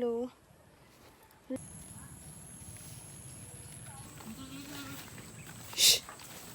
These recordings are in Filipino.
Hello.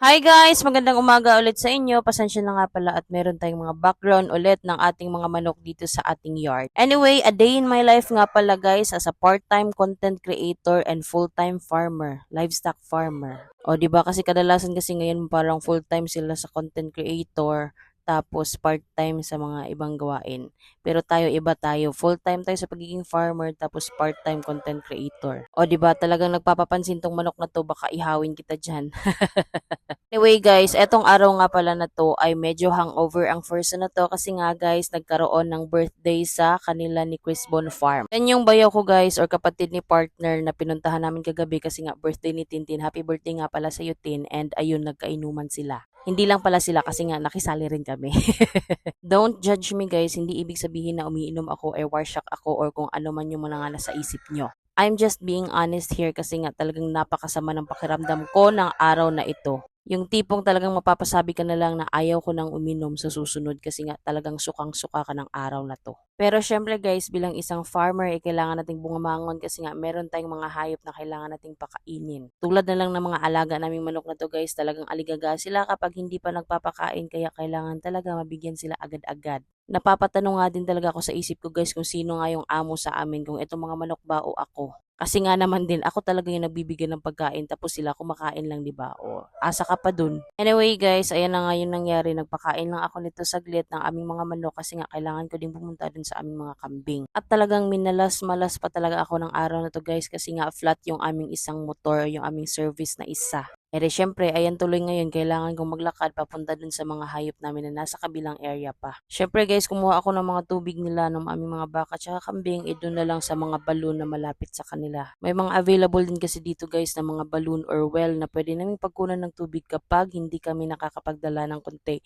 Hi guys! Magandang umaga ulit sa inyo. Pasensya na nga pala at meron tayong mga background ulit ng ating mga manok dito sa ating yard. Anyway, a day in my life nga pala guys as a part-time content creator and full-time farmer, livestock farmer. O ba kasi kadalasan kasi ngayon parang full-time sila sa content creator tapos part-time sa mga ibang gawain. Pero tayo iba tayo, full-time tayo sa pagiging farmer tapos part-time content creator. O di ba talagang nagpapapansin tong manok na to baka ihawin kita diyan. Anyway guys, etong araw nga pala na to ay medyo hangover ang person na to kasi nga guys, nagkaroon ng birthday sa kanila ni Chris Bon Farm. Yan yung bayaw ko guys or kapatid ni partner na pinuntahan namin kagabi kasi nga birthday ni Tintin. Happy birthday nga pala sa iyo Tin and ayun nagkainuman sila. Hindi lang pala sila kasi nga nakisali rin kami. Don't judge me guys, hindi ibig sabihin na umiinom ako or warsyak ako or kung ano man yung mga nga nasa isip nyo. I'm just being honest here kasi nga talagang napakasama ng pakiramdam ko ng araw na ito. Yung tipong talagang mapapasabi ka na lang na ayaw ko nang uminom sa susunod kasi nga talagang sukang-suka ka ng araw na to. Pero syempre guys, bilang isang farmer, eh, kailangan nating bungamangon kasi nga meron tayong mga hayop na kailangan nating pakainin. Tulad na lang ng mga alaga naming manok na to guys, talagang aligaga sila kapag hindi pa nagpapakain kaya kailangan talaga mabigyan sila agad-agad. Napapatanong nga din talaga ako sa isip ko guys kung sino nga yung amo sa amin, kung itong mga manok ba o ako. Kasi nga naman din, ako talaga yung nagbibigay ng pagkain tapos sila kumakain lang, di ba? O, asa ka pa dun. Anyway guys, ayan na nga yung nangyari. Nagpakain lang ako nito saglit ng aming mga manok kasi nga kailangan ko din pumunta dun sa aming mga kambing. At talagang minalas-malas pa talaga ako ng araw na to guys kasi nga flat yung aming isang motor, yung aming service na isa. Eh syempre, ayan tuloy ngayon, kailangan kong maglakad papunta dun sa mga hayop namin na nasa kabilang area pa. Syempre guys, kumuha ako ng mga tubig nila ng aming mga baka tsaka kambing, eh doon na lang sa mga balloon na malapit sa kanila. May mga available din kasi dito guys na mga balloon or well na pwede naming pagkunan ng tubig kapag hindi kami nakakapagdala ng konti.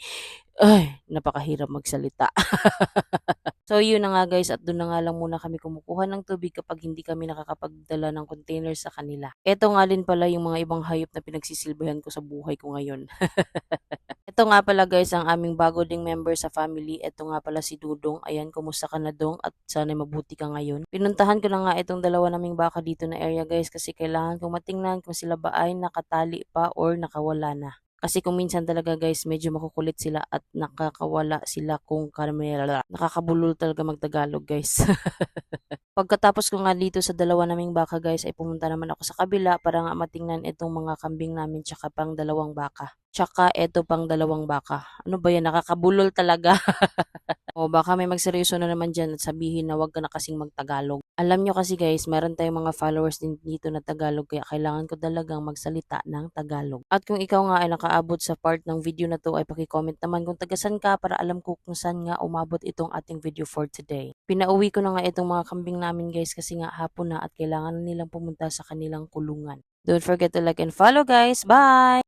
Ay, napakahirap magsalita. So yun na nga guys at doon na nga lang muna kami kumukuha ng tubig kapag hindi kami nakakapagdala ng container sa kanila. Ito nga din pala yung mga ibang hayop na pinagsisilbihan ko sa buhay ko ngayon. Ito nga pala guys ang aming bago ding member sa family. Ito nga pala si Dudong. Ayan, kumusta ka na Dong? At sana mabuti ka ngayon. Pinuntahan ko na nga itong dalawa naming baka dito na area guys kasi kailangan kong matingnan kung sila ba ay nakatali pa or nakawala na. Kasi kung minsan talaga guys, medyo makukulit sila at nakakawala sila kung kamera. Nakakabulol talaga magtagalog guys. Pagkatapos ko nga dito sa dalawa naming baka guys, ay pumunta naman ako sa kabila para nga matingnan itong mga kambing namin tsaka pang dalawang baka. Tsaka eto pang dalawang baka. Ano ba yan? Nakakabulol talaga. o baka may magseryoso na naman dyan at sabihin na wag ka na kasing magtagalog. Alam nyo kasi guys, meron tayong mga followers din dito na Tagalog kaya kailangan ko talagang magsalita ng Tagalog. At kung ikaw nga ay nakaabot sa part ng video na to ay pakicomment naman kung tagasan ka para alam ko kung saan nga umabot itong ating video for today. Pinauwi ko na nga itong mga kambing namin guys kasi nga hapon na at kailangan nilang pumunta sa kanilang kulungan. Don't forget to like and follow guys. Bye!